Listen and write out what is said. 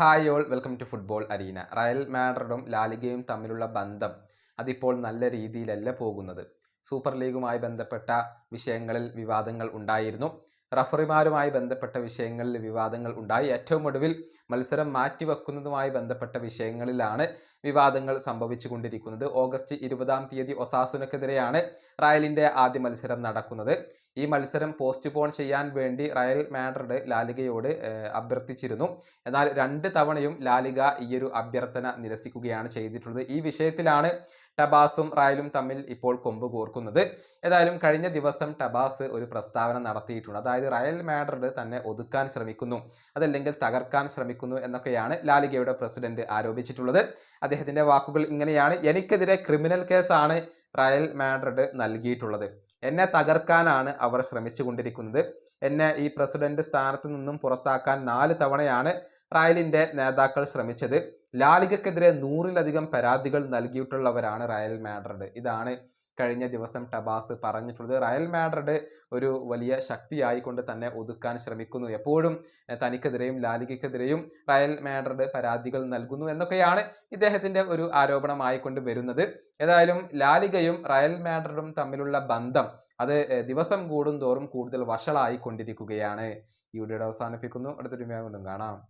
Hi all welcome to football arena. Real മാഡ്രിഡും ലാലിഗയും തമ്മിലുള്ള ബന്ധം അതിപ്പോൾ നല്ല രീതിയിലല്ല പോകുന്നത്. സൂപ്പർ ലീഗുമായി ബന്ധപ്പെട്ട വിഷയങ്ങളിൽ വിവാദങ്ങൾ ഉണ്ടായിരുന്നു. റഫറിമാരുമായി ബന്ധപ്പെട്ട വിഷയങ്ങളിൽ വിവാദങ്ങൾ ഉണ്ടായി. ഏറ്റവും ഒടുവിൽ മത്സരം മാറ്റിവെക്കുന്നതുമായി ബന്ധപ്പെട്ട വിഷയങ്ങളിലാണ് വിവാദങ്ങൾ സംഭവിച്ചുകൊണ്ടിരിക്കുന്നത്. ഓഗസ്റ്റ് ഇരുപതാം തീയതി ഒസാസുനക്കെതിരെയാണ് റയലിന്റെ ആദ്യ മത്സരം നടക്കുന്നത്. ഈ മത്സരം പോസ്റ്റ്പോൺ ചെയ്യാൻ വേണ്ടി റയൽ മാഡ്രിഡ് ലാലിഗയോട് അഭ്യർത്ഥിച്ചിരുന്നു. എന്നാൽ രണ്ട് തവണയും ലാലിഗ ഈയൊരു അഭ്യർത്ഥന നിരസിക്കുകയാണ് ചെയ്തിട്ടുള്ളത്. ഈ വിഷയത്തിലാണ് ടബാസും റയലും തമ്മിൽ ഇപ്പോൾ കൊമ്പ് കോർക്കുന്നത്. ഏതായാലും കഴിഞ്ഞ ദിവസം ടബാസ് ഒരു പ്രസ്താവന നടത്തിയിട്ടുണ്ട്. അതായത് റയൽ മാഡ്രിഡ് തന്നെ ഒതുക്കാൻ ശ്രമിക്കുന്നു. അതല്ലെങ്കിൽ തകർക്കാൻ ശ്രമിക്കുന്നു എന്നൊക്കെയാണ് ലാലിഗയുടെ പ്രസിഡന്റ് ആരോപിച്ചിട്ടുള്ളത്. അദ്ദേഹത്തിന്റെ വാക്കുകൾ ഇങ്ങനെയാണ്. എനിക്കെതിരെ ക്രിമിനൽ കേസാണ് റയൽ മാഡ്രിഡ് നൽകിയിട്ടുള്ളത്. എന്നെ തകർക്കാനാണ് അവർ ശ്രമിച്ചുകൊണ്ടിരിക്കുന്നത്. എന്നെ ഈ പ്രസിഡന്റ് സ്ഥാനത്ത് നിന്നും പുറത്താക്കാൻ നാല് തവണയാണ് റയലിന്റെ നേതാക്കൾ ശ്രമിച്ചത്. ലാലിഗക്കെതിരെ നൂറിലധികം പരാതികൾ നൽകിയിട്ടുള്ളവരാണ് റയൽ മാഡ്രിഡ്. ഇതാണ് കഴിഞ്ഞ ദിവസം ടബാസ് പറഞ്ഞിട്ടുള്ളത് റയൽ മാഡ്രിഡ് ഒരു വലിയ ശക്തിയായിക്കൊണ്ട് തന്നെ ഒതുക്കാൻ ശ്രമിക്കുന്നു. എപ്പോഴും തനിക്കെതിരെയും ലാലികയ്ക്കെതിരെയും റയൽ മാഡ്രിഡ് പരാതികൾ നൽകുന്നു എന്നൊക്കെയാണ് ഇദ്ദേഹത്തിന്റെ ഒരു ആരോപണമായിക്കൊണ്ട് വരുന്നത്. ഏതായാലും ലാലികയും റയൽ മാഡ്രിഡും തമ്മിലുള്ള ബന്ധം അത് ദിവസം കൂടും തോറും കൂടുതൽ വഷളായിക്കൊണ്ടിരിക്കുകയാണ്. ഈ വീഡിയോയുടെ അവസാനിപ്പിക്കുന്നു. അടുത്തൊരു കാണാം.